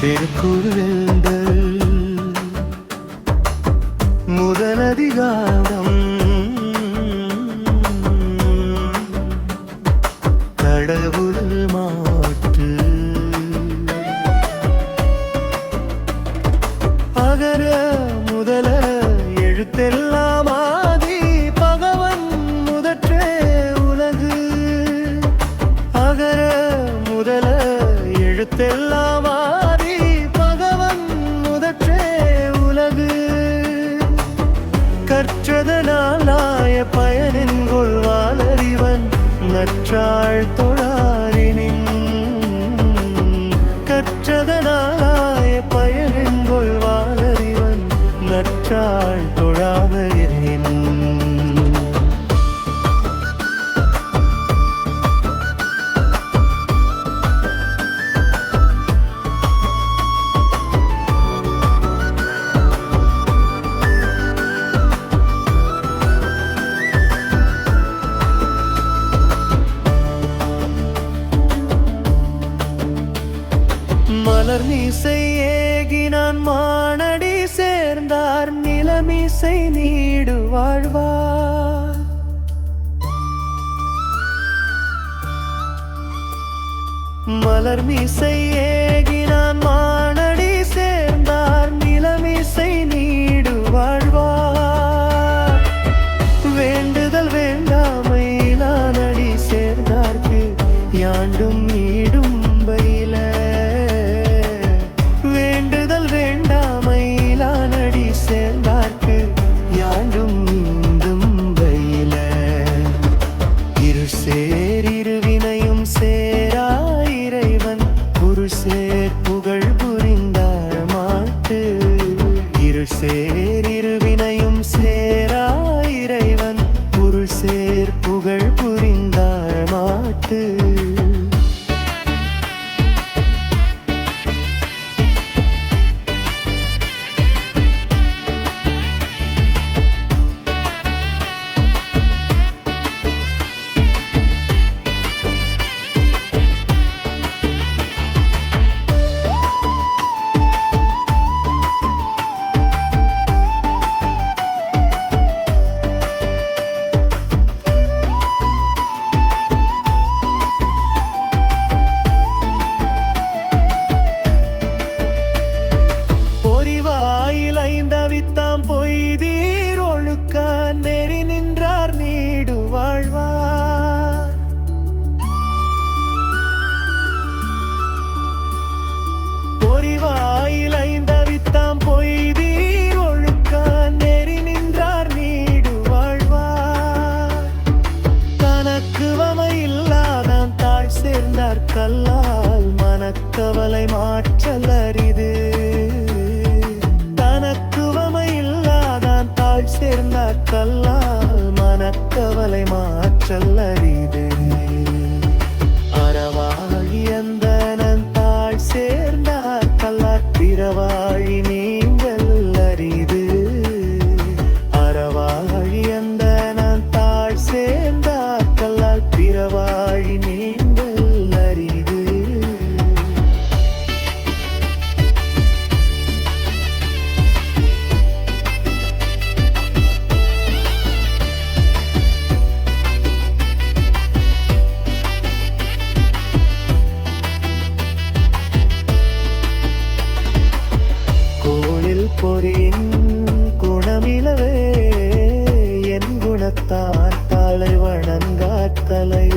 திருக்குறள் முதலதிகாரம். கடவுள் மாற்று. அகர முதல எழுத்தெல்லாமா? மலர் மீசை ஏகினான் மானடி சேர்ந்தார் நிலமிசை நீடு வாழ்வார். மலர் மீசை ஏகினான் மானடி சேர்ந்தார் நிலமிசை நீடு வாழ்வார். வேண்டுதல் வேண்டாமையிலானடி சேர்ந்தார்க்கு யாண்டும் நீ மாட்டு சேர்ந்தார் கல்லால் மனக்கவலை மாற்றல் அரிது. தனக்குவமை இல்லாதான் தாழ் சேர்ந்தார் கல்லால் மனக்கவலை மாற்றல் அரிது. பொறியின் குணமிலவே என் குணத்தான் தலை வணங்காத்தலை